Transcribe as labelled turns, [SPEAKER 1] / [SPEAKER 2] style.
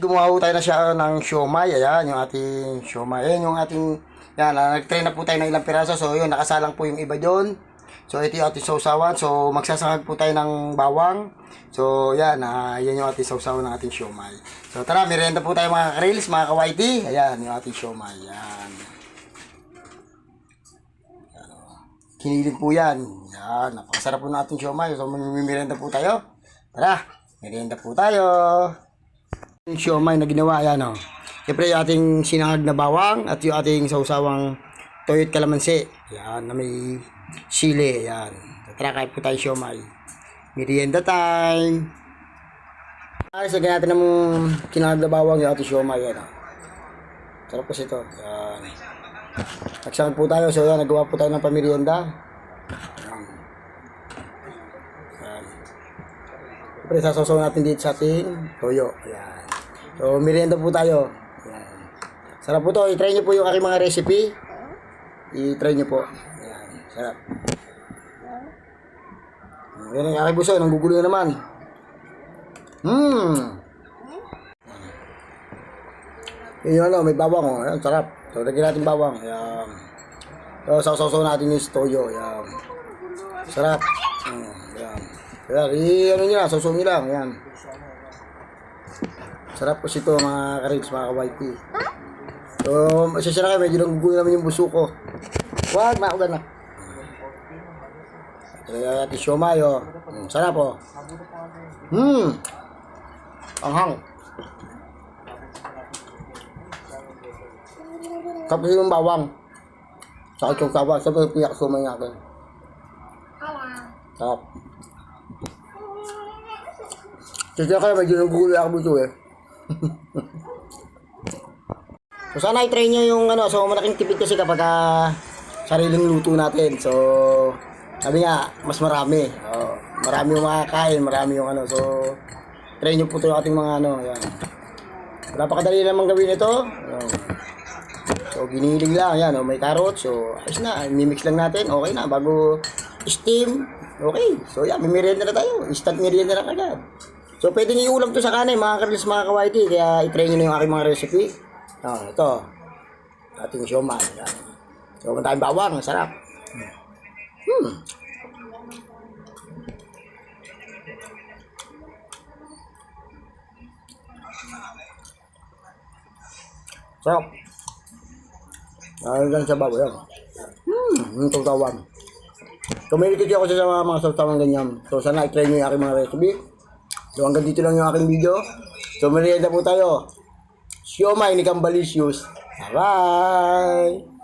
[SPEAKER 1] gumawa tayo na siya ng siomay. Ayan, yung ating siomay. Ayan, yung ating, yan, ah, nag-train na po tayo ng ilang piraso. So, yun, nakasalang po yung iba doon. So, ito yung ating sausawan. So, magsasangag po tayo ng bawang. So, yan, ah, yan yung ating sausawan ng ating siomay. So, tara, merienda po tayo mga karils, mga kawaiti. Ayan, yung ating siomay. Yan. Kinilig po yan. Yan, napakasarap po ng ating siomay. So, mamimirienda po tayo. Tara, merienda po tayo. Siomay na ginawa, yan o. Siyempre, yung ating sinangag na bawang at yung ating sausawang toyot kalamansi. Yan, na may sili. Yan. Tara, kahit po tayo siomay. Merienda time. Ay, sige natin ng sinangag na bawang yung ating siomay. Yan o. Sarap kasi ito. Yan. Nagsangag po tayo. So, yan, nagawa po tayo ng pamerienda. Yan. Yan. Siyempre, sasasaw natin dito sa ating toyo. Ayan. So, merienda po tayo. Ayan. Sarap po to. I-try nyo po yung aking mga recipe. I-try nyo po. Ayan. Sarap. Ayan ang aking buso. Nanggugulo na naman. Hmm. Yun yung ano, may bawang oh. Ayan, sarap. So, lagyan natin bawang. Ayan. So, sausaw natin yung toyo. Ayan. Sarap. Mm, ayan. Ayan, i-ano nyo lang, sausaw nyo lang. Ayan. Sarap po ito mga karibs, mga kawaiti. So, masasya na kayo, medyo nagugulo naman yung buso ko. Wag, maugan na. Kaya natin siomay, oh. Mm, sarap, oh. Hmm. Anghang. Tapos yung bawang. Saka yung sawa. Sabi yung piyak sumay natin. Sarap. Kasi kaya medyo nagugulo ako dito eh. So sana i-try nyo yung ano, so malaking tipid kasi kapag ah, sariling luto natin. So, sabi nga, mas marami. Oh, marami yung makakain, marami yung ano. So, try nyo po ito yung ating mga ano. Yan. Napakadali naman gawin ito. Ayan. So, giniling lang. Yan, oh, may carrot. So, ayos na. Mimix lang natin. Okay na. Bago steam. Okay. So, yan. May merienda na tayo. Instant merienda na kagad. So, pwedeng iulam to sa kanin, mga karlis, mga kawaiti. Kaya, itry nyo na yung aking mga recipe. Ah, ito. Ating. So, kung tayong bawang. ang Sarap. Hmm. Sarap. Ano lang sa baboy yan. Hmm, yung tawtawan. Communicate ako sa mga mga sautawan ganyan. So sana i-try nyo yung aking mga recipe. So hanggang dito lang yung aking video. So merienda po tayo. Siomay ni Cambalicious. Bye-bye!